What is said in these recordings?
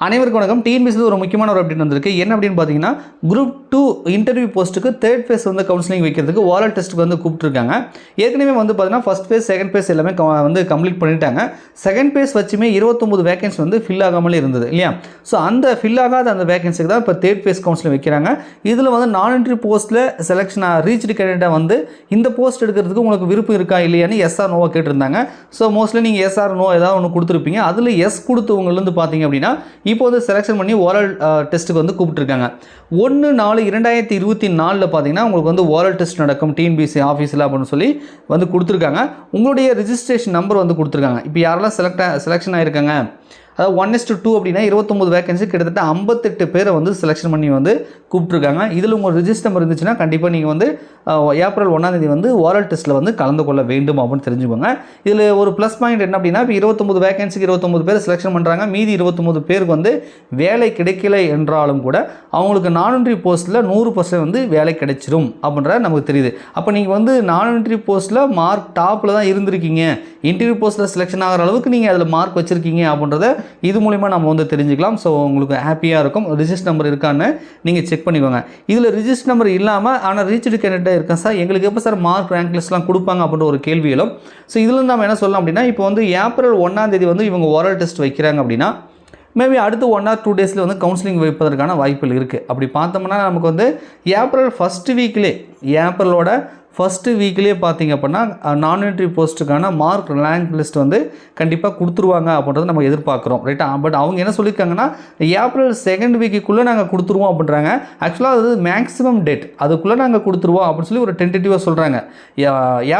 அனைவருக்கும் வணக்கம். டிஎன்பிசியில் ஒரு முக்கியமான ஒரு அப்டேட் வந்திருக்கு. என்ன அப்படின்னு பார்த்தீங்கன்னா குரூப் டூ இன்டர்வியூ போஸ்ட்டுக்கு தேர்ட் ஃபேஸ் வந்து கவுன்சிலிங் வைக்கிறதுக்கு வாரல் டெஸ்ட்டுக்கு வந்து கூப்பிட்டுருக்காங்க. ஏற்கனவே வந்து பார்த்தீங்கன்னா ஃபஸ்ட் ஃபேஸ் செகண்ட் ஃபேஸ் எல்லாமே வந்து கம்ப்ளீட் பண்ணிட்டாங்க. செகண்ட் ஃபேஸ் வச்சுமே இருபத்தொம்பது வேகன்சி வந்து ஃபில் ஆகாமலே இருந்தது இல்லையா? ஸோ அந்த ஃபில் ஆகாத அந்த வேகன்சிக்கு தான் இப்போ தேர்ட் ஃபேஸ் கவுன்சிலிங் வைக்கிறாங்க. இதில் வந்து நான் என்ட்ரி போஸ்ட்டில் செலெக்ஷன் ரீச்டு கேண்டிடேட்டாக வந்து இந்த போஸ்ட் எடுக்கிறதுக்கு உங்களுக்கு விருப்பம் இருக்கா இல்லையான்னு எஸ்ஆர் நோவாக கேட்டிருந்தாங்க. ஸோ மோஸ்ட்லி நீங்கள் எஸ்ஆர் நோ ஏதாவது ஒன்று கொடுத்துருப்பீங்க. அதில் எஸ் கொடுத்தவங்கலேருந்து பார்த்தீங்க அப்படின்னா இப்போ வந்து செலெக்ஷன் பண்ணி ஓரல் டெஸ்ட்டுக்கு வந்து கூப்பிட்டுருக்காங்க. ஒன்று நாலு இரண்டாயிரத்தி இருபத்தி நாலில் பார்த்தீங்கன்னா உங்களுக்கு வந்து ஓரல் டெஸ்ட் நடக்கும். டிஎன்பிசி ஆஃபீஸில் அப்படின்னு சொல்லி வந்து கொடுத்துருக்காங்க. உங்களுடைய ரிஜிஸ்ட்ரேஷன் நம்பர் வந்து கொடுத்துருக்காங்க. இப்போ யாரெல்லாம் செலக்ட் செலெக்ஷன் ஆகிருக்காங்க அதாவது ஒன் இஸ் டூ அப்படின்னா இருபத்தொம்பது வேகன்சி கிட்டத்தட்ட ஐம்பத்தெட்டு பேரை வந்து செலெக்ஷன் பண்ணி வந்து கூப்பிட்ருக்காங்க இதில் உங்கள் ரிஜிஸ்டர் இருந்துச்சுன்னா கண்டிப்பாக நீங்கள் வந்து ஏப்ரல் ஒன்றாந்தேதி வந்து ஓரல் டெஸ்ட்டில் வந்து கலந்து கொள்ள வேண்டும் அப்படின்னு தெரிஞ்சுக்கோங்க. இதில் ஒரு ப்ளஸ் பாயிண்ட் என்ன அப்படின்னா இப்போ இருபத்தொம்பது வேகன்சிக்கு இருபத்தொம்பது பேர் செலெக்ஷன் பண்ணுறாங்க மீதி இருபத்தொம்பது பேருக்கு வந்து வேலை கிடைக்கல என்றாலும் கூட அவங்களுக்கு நானூற்றி போஸ்ட்டில் நூறு பர்சன்ட் வந்து வேலை கிடைச்சிரும் அப்படின்ற நமக்கு தெரியுது. அப்போ நீங்கள் வந்து நானூற்றி போஸ்ட்டில் மார்க் டாப்பில் தான் இருந்திருக்கீங்க. இன்டர்வியூ போஸ்ட்டில் செலெக்ஷன் ஆகிற அளவுக்கு நீங்கள் அதில் மார்க் வச்சுருக்கீங்க அப்படின்றது இது மூலிமா நம்ம வந்து தெரிஞ்சுக்கலாம். ஸோ உங்களுக்கு ஹாப்பியாக இருக்கும். ரிஜிஸ்டர் நம்பர் இருக்கான்னு நீங்கள் செக் பண்ணிக்கோங்க. இதில் ரிஜிஸ்டர் நம்பர் இல்லாமல் ஆனால் ரீச்டு கேண்டிடேட்டாக இருக்கேன் சார். எங்களுக்கு எப்போ சார் மார்க் ரேங்க் லிஸ்ட்லாம் கொடுப்பாங்க அப்படின்ற ஒரு கேள்வி எழும். ஸோ இதில் நம்ம என்ன சொல்லலாம் அப்படின்னா இப்போ வந்து ஏப்ரல் ஒன்றாம் தேதி வந்து இவங்க ஓரல் டெஸ்ட் வைக்கிறாங்க அப்படின்னா மேபி அடுத்து ஒன் ஆர் டூ டேஸில் வந்து கவுன்சிலிங் வைப்பதற்கான வாய்ப்புகள் இருக்குது அப்படி பார்த்தோம்னா நமக்கு வந்து ஏப்ரல் ஃபஸ்ட்டு வீக்லே ஏப்ரலோட ஃபஸ்ட்டு வீக்லேயே பார்த்தீங்க அப்படின்னா நான் என்ட்ரி போஸ்ட்டுக்கான மார்க் ரேங்க் லிஸ்ட் வந்து கண்டிப்பாக கொடுத்துருவாங்க அப்படின்றத நம்ம எதிர்பார்க்குறோம் ரைட்டா பட் அவங்க என்ன சொல்லியிருக்காங்கன்னா ஏப்ரல் செகண்ட் வீக்குக்குள்ளே நாங்கள் கொடுத்துருவோம் அப்படின்றாங்க. ஆக்சுவலாக அது மேக்ஸிமம் டேட் அதுக்குள்ளே நாங்கள் கொடுத்துருவோம் அப்படின்னு சொல்லி ஒரு டென்டேட்டிவாக சொல்கிறாங்க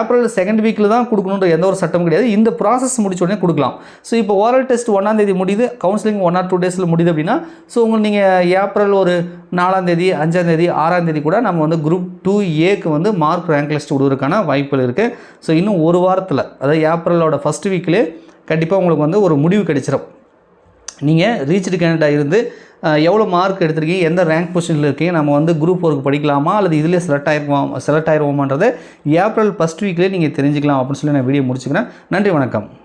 ஏப்ரல் செகண்ட் வீக்கில் தான் கொடுக்கணுன்ற எந்த ஒரு சட்டம் கிடையாது. இந்த ப்ராசஸ் முடிச்ச உடனே கொடுக்கலாம். ஸோ இப்போ ஓரல் டெஸ்ட் ஒன்றாம் தேதி முடியுது கவுன்சிலிங் ஒன் ஆர் டூ டேஸில் முடியுது அப்படின்னா ஸோ உங்களுக்கு நீங்கள் ஏப்ரல் ஒரு நாலாம் தேதி அஞ்சாம் தேதி ஆறாம் தேதி கூட நம்ம வந்து குரூப் டூ ஏக்கு வந்து மார்க் ரேங்க் லிஸ்ட் விடுவதற்கான வாய்ப்புகள் இருக்குது ஸோ இன்னும் ஒரு வாரத்தில் அதாவது ஏப்ரலோட ஃபஸ்ட் வீக்லேயே கண்டிப்பாக உங்களுக்கு வந்து ஒரு முடிவு கிடைச்சிடும் நீங்கள் ரீச்டு கேண்டிடேட் இருந்து எவ்வளோ மார்க் எடுத்திருக்கீங்க எந்த ரேங்க் பொசிஷனில் இருக்கீங்க நம்ம வந்து குரூப் ஒர்க் படிக்கலாமா அல்லது இதிலே செலக்ட் ஆயிருவோம் செலக்ட் ஆயிருவோமான்றதை ஏப்ரல் ஃபஸ்ட் வீக்லேயே நீங்கள் தெரிஞ்சுக்கலாம் அப்படின்னு சொல்லி நான் வீடியோ முடிச்சுக்கிறேன். நன்றி வணக்கம்.